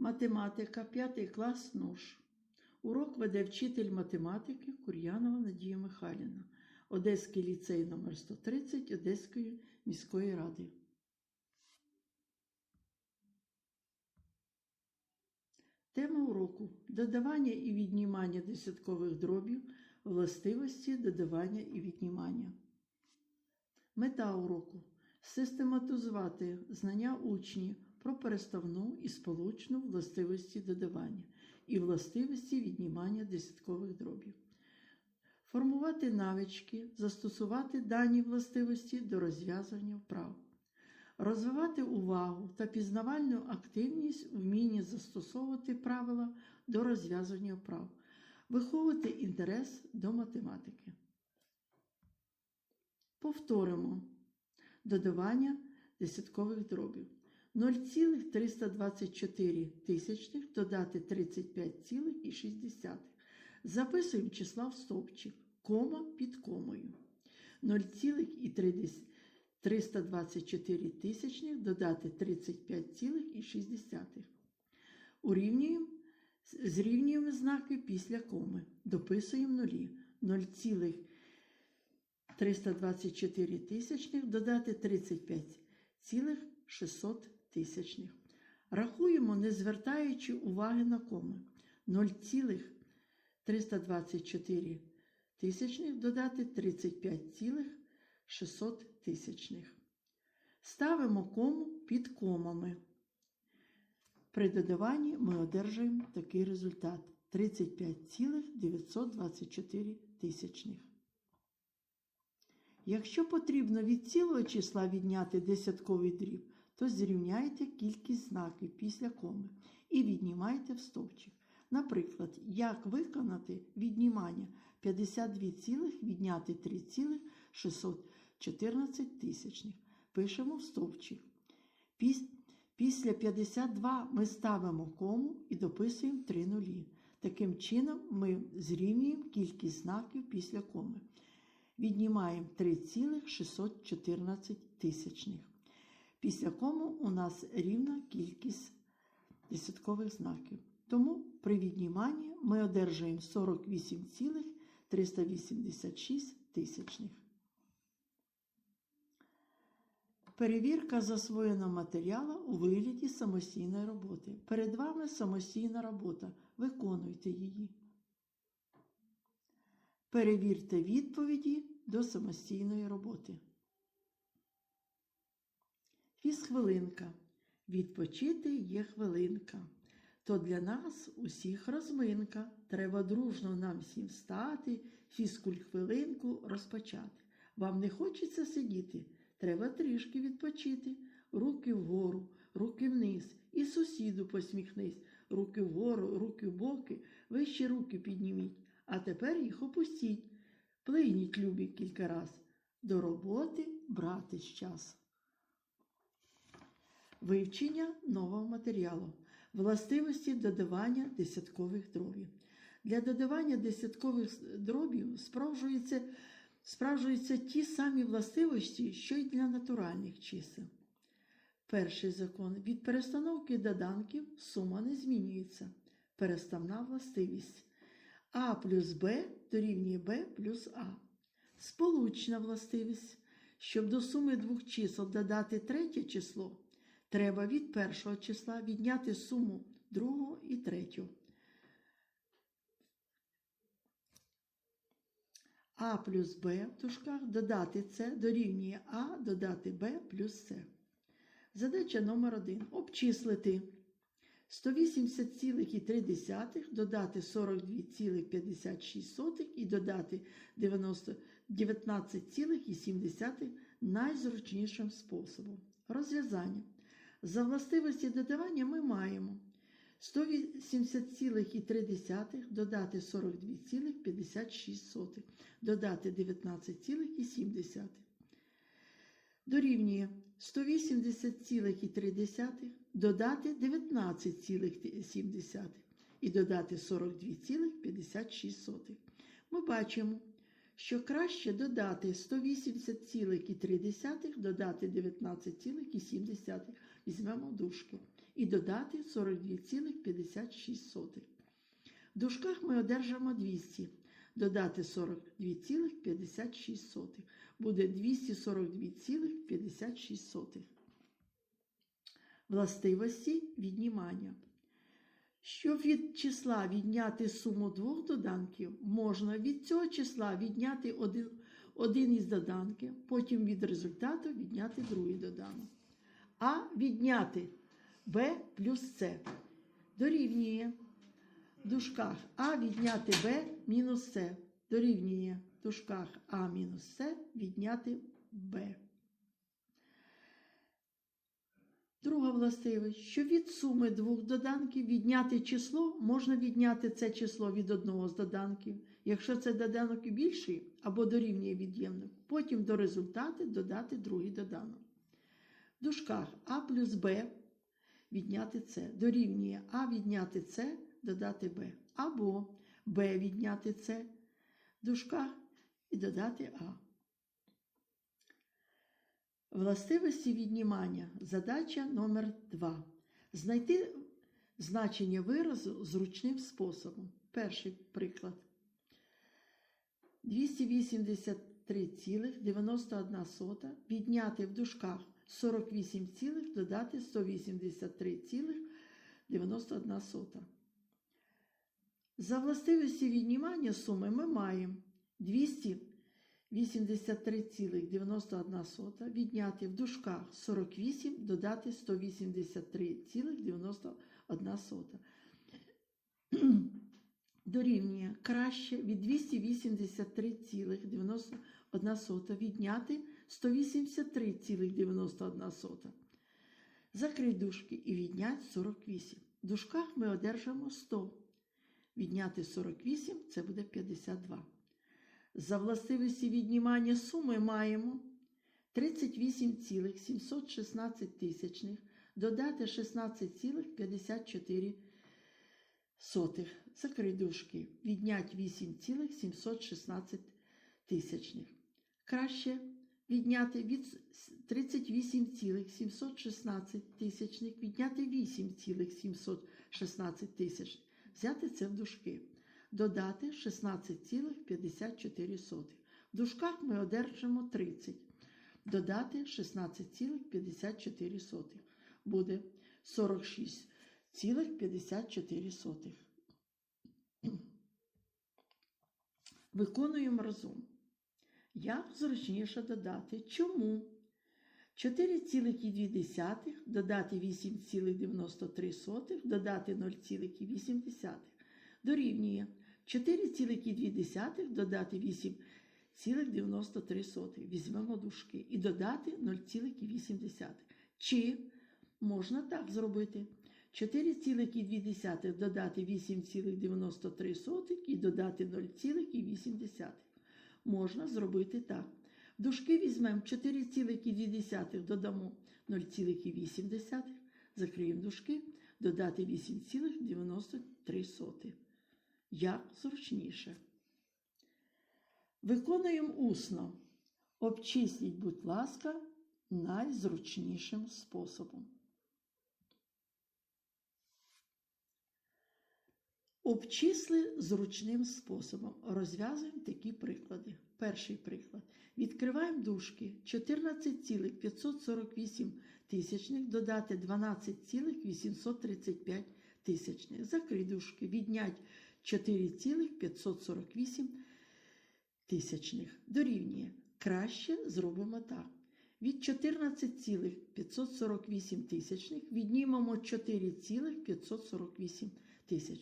Математика, 5 клас НОШ. Урок веде вчитель математики Кур'янова Надія Михайлівна, Одеський ліцей номер 130 Одеської міської ради. Тема уроку додавання і віднімання десяткових дробів, властивості додавання і віднімання. Мета уроку систематизувати знання учнів про переставну і сполучну властивості додавання і властивості віднімання десяткових дробів. Формувати навички, застосувати дані властивості до розв'язання вправ. Розвивати увагу та пізнавальну активність у вмінні застосовувати правила до розв'язання вправ, виховувати інтерес до математики. Повторимо додавання десяткових дробів. 0,324 тисячних додати 35,6. Записуємо числа в стовпчик, кома під комою. 0,324 тисячних додати 35,6. Урівнюємо, зрівнюємо знаки після коми. Дописуємо нулі. 0,324 тисячних додати 35,600 тисячних. Рахуємо, не звертаючи уваги на коми. 0,324 тисячних додати 35,600 тисячних. Ставимо кому під комами. При додаванні ми одержуємо такий результат 35,924 тисячних. Якщо потрібно від цілого числа відняти десятковий дріб, то зрівняйте кількість знаків після коми і віднімайте в стовпчик. Наприклад, як виконати віднімання 52, цілих відняти 3,614 тисячних. Пишемо в стовпчик. Після 52 ми ставимо кому і дописуємо 3 нулі. Таким чином ми зрівнюємо кількість знаків після коми. Віднімаємо 3,614 тисячних. Після кому у нас рівна кількість десяткових знаків. Тому при відніманні ми одержуємо 48,386 тисячних. Перевірка засвоєного матеріалу у вигляді самостійної роботи. Перед вами самостійна робота. Виконуйте її. Перевірте відповіді до самостійної роботи. Фізхвилинка. Відпочити є хвилинка. То для нас усіх розминка. Треба дружно нам всім встати, фізкульт-хвилинку розпочати. Вам не хочеться сидіти, треба трішки відпочити. Руки вгору, руки вниз, і сусіду посміхнись, руки вгору, руки в боки, вище руки підніміть, а тепер їх опустіть. Плиніть, любі, кілька раз. До роботи братись час. Вивчення нового матеріалу. Властивості додавання десяткових дробів. Для додавання десяткових дробів справжуються, справжуються ті самі властивості, що й для натуральних чисел. Перший закон. Від перестановки доданків сума не змінюється. Переставна властивість. А плюс Б дорівнює Б плюс А. Сполучна властивість. Щоб до суми двох чисел додати третє число, треба від першого числа відняти суму другого і третього. А плюс Б в дужках додати С дорівнює А додати Б плюс С. Задача номер 1 Обчислити 180,3 додати 42,56 і додати 19,7 найзручнішим способом. Розв'язання. За властивості додавання ми маємо 180,3 додати 42,56, додати 19,7. Дорівнює 180,3 додати 19,7 і додати 42,56. Ми бачимо, що краще додати 180,3 додати 19,7. Візьмемо дужки. і додати 42,56. В дужках ми одержимо 200. Додати 42,56. Буде 242,56. Властивості віднімання. Щоб від числа відняти суму двох доданків, можна від цього числа відняти один, один із доданків, потім від результату відняти другий доданок. А відняти b плюс c дорівнює в дужках А відняти b мінус c дорівнює в дужках А мінус c відняти b. Друга властивість, що від суми двох доданків відняти число, можна відняти це число від одного з доданків, якщо це доданок більший або дорівнює від'ємнику, потім до результату додати другий доданок. В дужках А плюс Б відняти С дорівнює А відняти С додати Б, або Б відняти С в дужках і додати А. Властивості віднімання. Задача номер 2. Знайти значення виразу зручним способом. Перший приклад. 283,91 відняти в дужках 48, цілих, додати 183,91. За властивості віднімання суми ми маємо 200 83,91 відняти в дужках 48, додати 183,91. Дорівнює краще від 283,91 відняти 183,91. Закрий дужки і віднять 48. В дужках ми одержимо 100. Відняти 48 це буде 52. За властивості віднімання суми маємо 38,716 тисячних, додати 16,54. Закрий дужки. Віднять 8,716 тисячних. Краще відняти від 38,716 тисячних, відняти 8,716 тисячних. Взяти це в дужки додати 16,54. В дужках ми одержимо 30. Додати 16,54. Буде 46,54. Виконуємо разом. Як зручніше додати? Чому? 4,2 додати 8,93, додати 0,8 дорівнює 4,2 додати 8,93. Візьмемо дужки і додати 0,8. Чи можна так зробити? 4,2 додати 8,93 і додати 0,8. Можна зробити так. Дужки візьмемо 4,2 додамо 0,8, закриємо дужки, додати 8,93. Як зручніше. Виконуємо усно. Обчисліть, будь ласка, найзручнішим способом. Обчисли зручним способом. Розв'язуємо такі приклади. Перший приклад. Відкриваємо дужки 14,548 тисячних, додати 12,835 тисячних. Закрий дужки. Віднять 4,548 тисячних. Дорівнює. Краще зробимо так. Від 14,548 тисячних віднімемо 4,548 тисячних.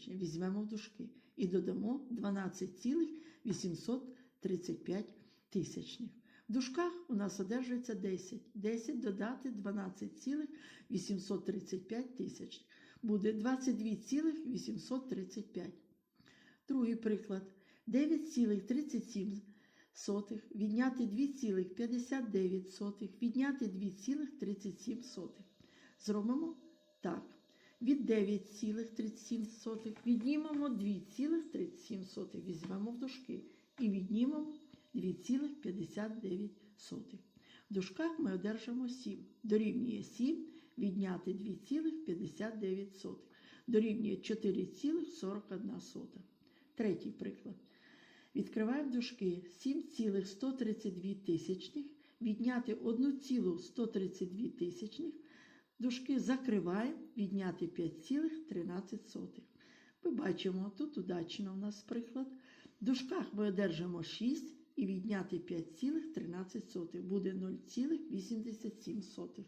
Візьмемо в дужки і додамо 12,835 тисячних. В дужках у нас одержується 10. 10 додати 12,835 тисяч. Буде 22,835. Другий приклад. 9,37 відняти 2,59, відняти 2,37. Зробимо так. Від 9,37 віднімемо 2,37. Візьмемо в дужки і віднімемо 2,59. В дужках ми одержимо 7. Дорівнює 7, відняти 2,59 дорівнює 4,41. Третій приклад. Відкриваємо дужки 7,132 тисячних, відняти 1,132 тисячних, дужки закриваємо, відняти 5,13. Ми бачимо, тут удачно у нас приклад. В дужках ми одержимо 6 і відняти 5,13 буде 0,87.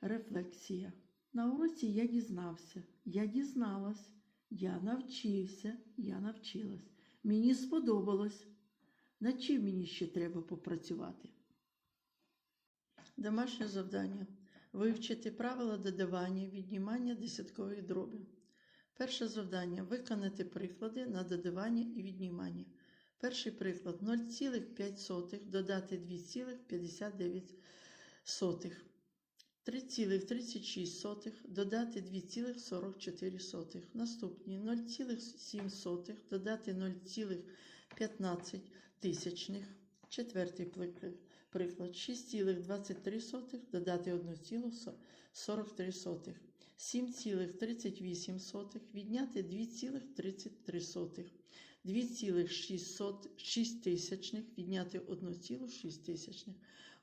Рефлексія. На уроці я дізнався, я дізналась, я навчився, я навчилась. Мені сподобалось. Над чим мені ще треба попрацювати? Домашнє завдання. Вивчити правила додавання, віднімання десяткових дробів. Перше завдання виконати приклади на додавання і віднімання. Перший приклад 0,5 додати 2,59. 3,36 додати 2,44. Наступні 0,7 додати 0,15. Четвертий приклад. Приклад 6,23 додати 1,43. 7,38 відняти 2,33. 2,6 тисячних відняти 1,6 тисячних.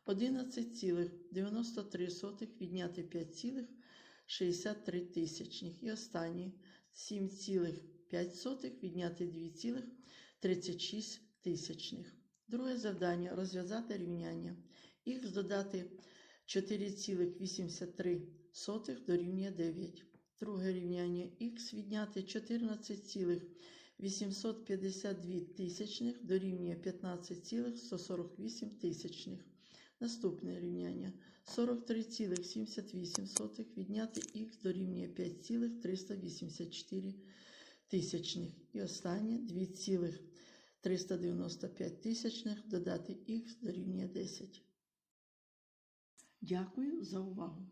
11,93 відняти 5,63 тисячних. І останній 7,5 відняти 2,36 тисячних. Друге завдання розв'язати рівняння. Х додати 4,83 дорівнює 9. Друге рівняння х відняти 14,852 тисячних дорівнює 15,148 тисячних. Наступне рівняння 43,78 відняти х дорівнює 5,384 тисячних. І останнє 2,395 тисячних додати х дорівнює 10. Дякую за увагу.